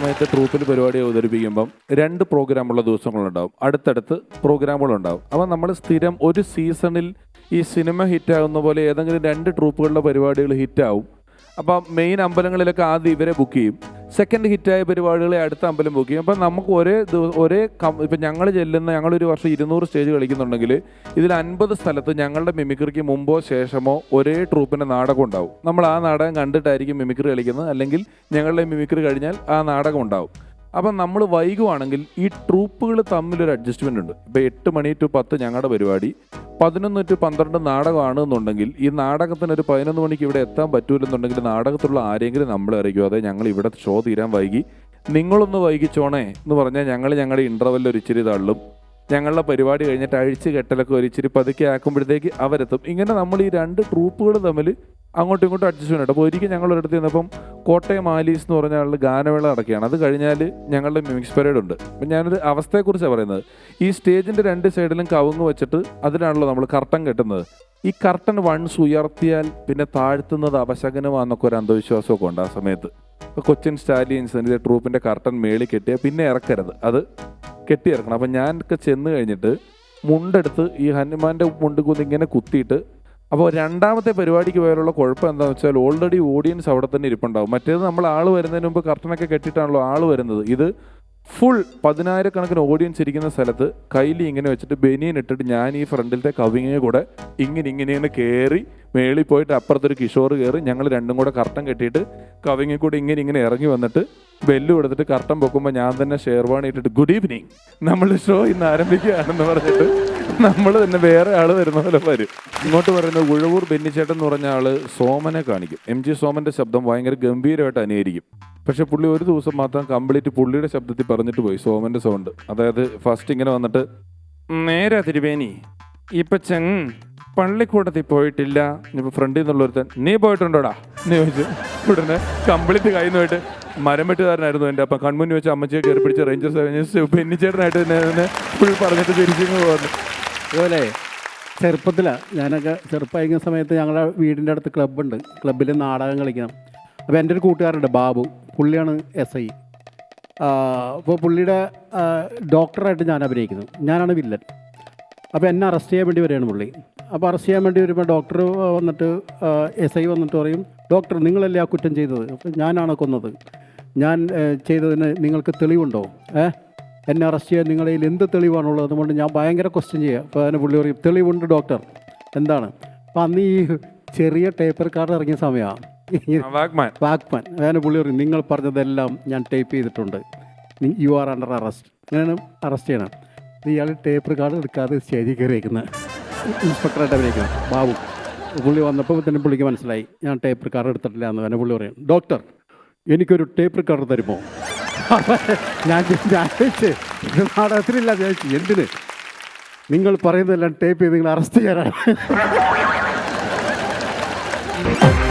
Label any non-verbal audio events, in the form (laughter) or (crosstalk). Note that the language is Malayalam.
സമയത്ത് ട്രൂപ്പിൽ പരിപാടി അവതരിപ്പിക്കുമ്പം രണ്ട് പ്രോഗ്രാമുള്ള ദിവസങ്ങളുണ്ടാവും. അടുത്തടുത്ത് പ്രോഗ്രാമുകളുണ്ടാവും അപ്പം നമ്മൾ സ്ഥിരം ഒരു സീസണിൽ ഈ സിനിമ ഹിറ്റാകുന്ന പോലെ ഏതെങ്കിലും രണ്ട് ട്രൂപ്പുകളുടെ പരിപാടികൾ ഹിറ്റാവും അപ്പം മെയിൻ അമ്പലങ്ങളിലൊക്കെ ആദ്യം ഇവരെ ബുക്ക് ചെയ്യും. സെക്കൻഡ് ഹിറ്റായ പരിപാടികളെ അടുത്ത അമ്പലം ബുക്ക് ചെയ്യും. അപ്പം നമുക്ക് ഒരേ ഒരേ കം ഇപ്പം ഞങ്ങൾ ചെല്ലുന്ന ഞങ്ങളൊരു വർഷം ഇരുന്നൂറ് സ്റ്റേജ് കളിക്കുന്നുണ്ടെങ്കിൽ ഇതിൽ അൻപത് സ്ഥലത്ത് ഞങ്ങളുടെ മിമിക്രിക്ക് മുമ്പോ ശേഷമോ ഒരേ ട്രൂപ്പിന്റെ നാടകം ഉണ്ടാവും. നമ്മൾ ആ നാടകം കണ്ടിട്ടായിരിക്കും മിമിക്രി കളിക്കുന്നത്. അല്ലെങ്കിൽ ഞങ്ങളുടെ മിമിക്രി കഴിഞ്ഞാൽ ആ നാടകം ഉണ്ടാവും. അപ്പം നമ്മൾ വൈകുവാണെങ്കിൽ ഈ ട്രൂപ്പുകൾ തമ്മിലൊരു അഡ്ജസ്റ്റ്മെന്റ് ഉണ്ട്. ഇപ്പോൾ എട്ട് മണി ടു പത്ത് ഞങ്ങളുടെ പരിപാടി. പതിനൊന്ന് ടു പന്ത്രണ്ട് നാടകമാണ് എന്നുണ്ടെങ്കിൽ ഈ നാടകത്തിന് ഒരു പതിനൊന്ന് മണിക്ക് ഇവിടെ എത്താൻ പറ്റൂലെന്നുണ്ടെങ്കിൽ നാടകത്തിലുള്ള ആരെങ്കിലും നമ്മളെ അറിയിക്കും. അതെ ഞങ്ങൾ ഇവിടെ ഷോ തീരാൻ വൈകി. നിങ്ങളൊന്ന് വൈകിച്ചോണേ എന്ന് പറഞ്ഞാൽ ഞങ്ങൾ ഞങ്ങളുടെ ഇന്റർവെല്ലിൽ ഒരു ഇച്ചിരി തള്ളും. ഞങ്ങളുടെ പരിപാടി കഴിഞ്ഞിട്ട് അഴിച്ച് കെട്ടലൊക്കെ ഒരു ഇച്ചിരി പതുക്കെ ആക്കുമ്പോഴത്തേക്ക് അവരെത്തും. ഇങ്ങനെ നമ്മൾ ഈ രണ്ട് ട്രൂപ്പുകൾ തമ്മിൽ അങ്ങോട്ടും ഇങ്ങോട്ടും അഡ്ജസ്റ്റ്മെന്റ് അപ്പോൾ ഒരിക്കൽ ഞങ്ങൾ ഒരിടത്ത് ചെന്നപ്പം കോട്ടയം ആലീസ് എന്ന് പറഞ്ഞ ആളുടെ ഗാനമേള നടക്കുകയാണ്. അത് കഴിഞ്ഞാൽ ഞങ്ങളുടെ മ്യൂസിക് പരേഡ് ഉണ്ട് അപ്പം ഞാനൊരു അവസ്ഥയെക്കുറിച്ചാണ് പറയുന്നത്. ഈ സ്റ്റേജിന്റെ രണ്ട് സൈഡിലും കവുങ്ങ് വെച്ചിട്ട് അതിനാണല്ലോ നമ്മൾ കർട്ടൻ കെട്ടുന്നത്. ഈ കർട്ടൻ വൺസ് ഉയർത്തിയാൽ പിന്നെ താഴ്ത്തുന്നത് അപശകനമാണെന്നൊക്കെ ഒരു അന്ധവിശ്വാസമൊക്കെ ഉണ്ട് ആ സമയത്ത്. ഇപ്പോൾ കൊച്ചിൻ സ്റ്റാലിയൻസ് എന്റെ ട്രൂപ്പിന്റെ കർട്ടൻ മേളിൽ കെട്ടിയാൽ പിന്നെ ഇറക്കരുത്. അത് കെട്ടിയിറക്കണം. അപ്പം ഞാനൊക്കെ ചെന്ന് കഴിഞ്ഞിട്ട് മുണ്ടെടുത്ത് ഈ ഹനുമാന്റെ മുണ്ട് കുന്നിങ്ങനെ കുത്തിയിട്ട് അപ്പോൾ രണ്ടാമത്തെ പരിപാടിക്ക് പോയാലുള്ള കുഴപ്പം എന്താണെന്ന് വെച്ചാൽ ഓൾറെഡി ഓഡിയൻസ് അവിടെ തന്നെ ഇരിപ്പുണ്ടാവും. മറ്റേത് നമ്മൾ ആൾ വരുന്നതിന് മുമ്പ് കർട്ടനൊക്കെ കെട്ടിയിട്ടാണല്ലോ ആൾ വരുന്നത്. ഇത് ഫുൾ പതിനായിരക്കണക്കിന് ഓഡിയൻസ് ഇരിക്കുന്ന സ്ഥലത്ത് കയ്യിൽ ഇങ്ങനെ വെച്ചിട്ട് ബനിയൻ ഇട്ടിട്ട് ഞാൻ ഈ ഫ്രണ്ടിലത്തെ കവിങ്ങയെ കൂടെ ഇങ്ങനെ ഇങ്ങനെ കയറി മേളിൽ പോയിട്ട് അപ്പുറത്തൊരു കിഷോർ കയറി ഞങ്ങൾ രണ്ടും കൂടെ കർട്ടൻ കെട്ടിയിട്ട് കവിങ്ങ കൂടെ ഇങ്ങനെ ഇങ്ങനെ ഇറങ്ങി വന്നിട്ട് ബെല്ല് കൊടുത്തിട്ട് കർട്ടൻ പൊക്കുമ്പോൾ ഞാൻ തന്നെ ഷെയർവാണി ഇട്ടിട്ട് ഗുഡ് ഈവനിങ് നമ്മൾ ഷോ ഇന്ന് ആരംഭിക്കുകയാണെന്ന് പറഞ്ഞിട്ട് നമ്മൾ തന്നെ വേറെ ആൾ വരുന്ന പോലെ വരും. ഇങ്ങോട്ട് പറയുന്നത് ഉഴവൂർ ബെന്നിച്ചേട്ടൻ എന്ന് പറഞ്ഞ ആൾ സോമനെ കാണിക്കും. എം ജി സോമന്റെ ശബ്ദം ഭയങ്കര ഗംഭീരമായിട്ട് അനുകരിക്കും. പക്ഷെ പുള്ളി ഒരു ദിവസം മാത്രം കംപ്ലീറ്റ് പുള്ളിയുടെ ശബ്ദത്തിൽ പറഞ്ഞിട്ട് പോയി സോമന്റെ സൗണ്ട് അതായത് ഫസ്റ്റ് ഇങ്ങനെ വന്നിട്ട് നേരെ തിരുവേനി. ഇപ്പൊ ചെങ് പള്ളിക്കൂടത്തിൽ പോയിട്ടില്ല. ഇപ്പൊ ഫ്രണ്ടിൽ നിന്നുള്ളൊരുത്തൻ നീ പോയിട്ടുണ്ടോടാ? നീ ചോദിച്ചു ഉടനെ കംപ്ലീറ്റ് കയ്യിൽ നിന്ന് പോയിട്ട് മരം വെട്ടുകാരനായിരുന്നു എന്റെ അപ്പം കൺമുന്നിൽ വെച്ച് അമ്മച്ചിയെ കയറി പിടിച്ച് റേഞ്ചേഴ്സ് പെന്നിച്ചേട്ടനായിട്ട് തന്നെ തന്നെ ഫുൾ പറഞ്ഞിട്ട് തിരിച്ചു പോകുന്നു അതുപോലെ ചെറുപ്പത്തിലാണ് ഞാനൊക്കെ ചെറുപ്പമായിരിക്കുന്ന സമയത്ത് ഞങ്ങളുടെ വീടിന്റെ അടുത്ത് ക്ലബ്ബുണ്ട്. ക്ലബ്ബിൽ നാടകം കളിക്കണം. അപ്പോൾ എന്റെ ഒരു കൂട്ടുകാരുണ്ട് ബാബു. പുള്ളിയാണ് എസ് ഐ. അപ്പോൾ പുള്ളിയുടെ ഡോക്ടറായിട്ട് ഞാൻ അഭിനയിക്കുന്നു. ഞാനാണ് വില്ലൻ. അപ്പോൾ എന്നെ അറസ്റ്റ് ചെയ്യാൻ വേണ്ടി വരികയാണ് പുള്ളി. അപ്പോൾ അറസ്റ്റ് ചെയ്യാൻ വേണ്ടി വരുമ്പോൾ ഡോക്ടർ വന്നിട്ട് എസ് ഐ വന്നിട്ട് പറയും ഡോക്ടർ നിങ്ങളല്ലേ ആ കുറ്റം ചെയ്തത്? അപ്പോൾ ഞാനാണ് കൊന്നത്. ഞാൻ ചെയ്തതിന് നിങ്ങൾക്ക് തെളിവുണ്ടോ? ഏഹ് എന്നെ അറസ്റ്റ് ചെയ്യാൻ നിങ്ങളുടെ കയ്യിൽ എന്ത് തെളിവാണുള്ളത്? അതുകൊണ്ട് ഞാൻ ഭയങ്കര ക്വസ്റ്റ്യൻ ചെയ്യുക അപ്പോൾ അതിന് പുള്ളി പറയും തെളിവുണ്ട് ഡോക്ടർ എന്താണ്? അപ്പോൾ അന്ന് ഈ ചെറിയ ടേപ്പർ കാർഡ് ഇറങ്ങിയ സമയമാണ് വാക്മാൻ വാക്മാൻ അതിന് പുള്ളി പറയും നിങ്ങൾ പറഞ്ഞതെല്ലാം ഞാൻ ടൈപ്പ് ചെയ്തിട്ടുണ്ട്. യു ആർ അണ്ടർ അറസ്റ്റ് അങ്ങനെയാണ് അറസ്റ്റ് ചെയ്യണം ഇയാൾ ടേപ്പ് കാർഡ് എടുക്കാതെ സ്റ്റേജിൽ കയറി വയ്ക്കുന്നത് ഇൻസ്പെക്ടറായിട്ട് അഭിനയിക്കണം ബാബു. പുള്ളി വന്നപ്പോൾ തന്നെ പുള്ളിക്ക് മനസ്സിലായി. ഞാൻ ടേപ്പ് കാർഡ് എടുത്തിട്ടില്ല എന്ന് തന്നെ പുള്ളി പറയും. ഡോക്ടർ എനിക്കൊരു ടേപ്പ് കാർഡ് തരുമോ? (laughs) ഞാൻ ഞാൻ ഞാൻ ചോദിച്ചു, എന്തിന്? നിങ്ങൾ പറയുന്നതെല്ലാം ടേപ്പ് ചെയ്ത് നിങ്ങൾ അറസ്റ്റ് ചെയ്യാനാണ്. (laughs)